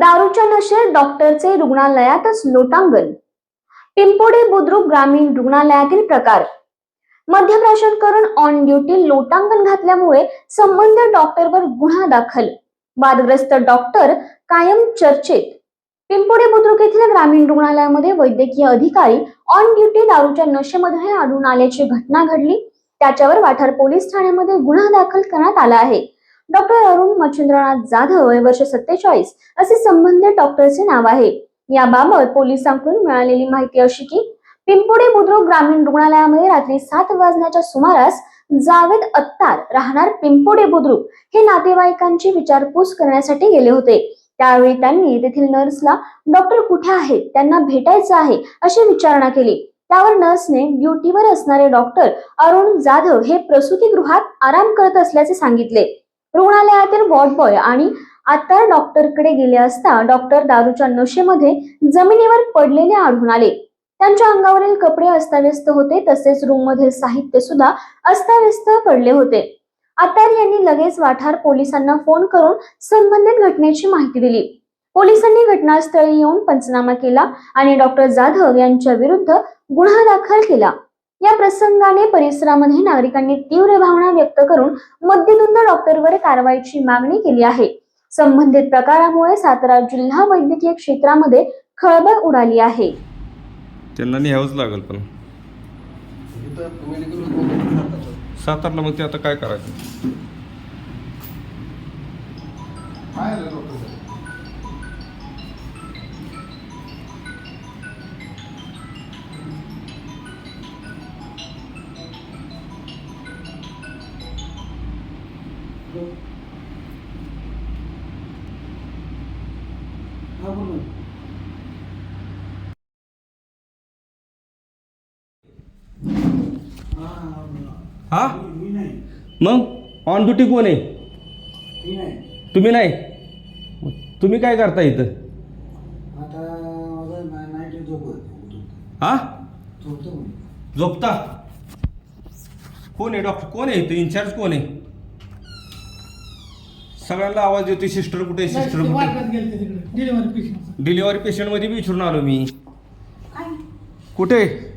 दारूच्या नशेत डॉक्टरचे रुग्णालयातच लोटांगण. पिंपोडे बुद्रुक ग्रामीण रुग्णालयातील प्रकार. मद्यप्राशन करून ऑन ड्युटी लोटांगण घातल्यामुळे संबंधित डॉक्टरवर गुन्हा दाखल. वादग्रस्त डॉक्टर कायम चर्चेत. पिंपोडे बुद्रुक येथील ग्रामीण रुग्णालयामध्ये वैद्यकीय अधिकारी ऑन ड्युटी दारूच्या नशेमध्ये आढळून आल्याची घटना घडली. त्याच्यावर वाठार पोलीस ठाण्यामध्ये गुन्हा दाखल करण्यात आला आहे. डॉक्टर अरुण मच्छिंद्रनाथ जाधव वय वर्ष सत्तेचाळीस असे संबंधित डॉक्टरचे नाव आहे. याबाबत पोलिसांकडून मिळालेली माहिती अशी की पिंपुडे बुद्रुक ग्रामीण रुग्णालयामध्ये रात्री सात वाजण्याच्या सुमारास जावेद अत्तार राहणार पिंपोडे बुद्रुक हे नातेवाईकांची विचारपूस करण्यासाठी गेले होते. त्यावेळी त्यांनी तेथील नर्सला डॉक्टर कुठे आहेत? त्यांना भेटायचं आहे अशी विचारणा केली. त्यावर नर्सने ड्युटीवर असणारे डॉक्टर अरुण जाधव हे प्रसूतीगृहात आराम करत असल्याचे सांगितले. रुग्णालयातील वॉर्ड बॉय आणि आता डॉक्टरकडे गेले असता डॉक्टर दारूच्या नशेमध्ये जमिनीवर पडलेले आढळून आले. त्यांच्या अंगावरील कपडे अस्ताव्यस्त होते तसेच रूम मधील साहित्य सुद्धा अस्ताव्यस्त पडले होते. आतार यांनी लगेच वाठार पोलिसांना फोन करून संबंधित घटनेची माहिती दिली. पोलिसांनी घटनास्थळी येऊन पंचनामा केला आणि डॉक्टर जाधव यांच्या विरुद्ध गुन्हा दाखल केला. या प्रसंगाने परिसरामध्ये नागरिकांनी तीव्र भावना व्यक्त करून मद्यधुंद डॉक्टरवर कारवाईची मागणी केली आहे. संबंधित प्रकारामुळे सातारा जिल्हा वैद्यकीय क्षेत्रामध्ये खळबळ उडाली आहे. त्यांना न्यावंच लागेल पण. सातारला मग ते आता काय करायचं? डॉक्टर हा? बोल हा मी नाही मग? ऑन ड्युटी कोण आहे? मी नाही तुम्ही नाही? तुम्ही काय करता इथं? आता माझं ना- नाईट झोप हा? झोपतो मी झोपता? कोण आहे डॉक्टर कोण आहे इथं? इन्चार्ज कोण आहे? सगळ्यांना आवाज देतोय सिस्टर कुठे आहे? सिस्टर कुठे? वाटत गेलं तिकडे. डिलिव्हरी पेशंट डिलिव्हरी पेशंटमध्ये बी विचारून आलो मी. काय? कुठे? आहे?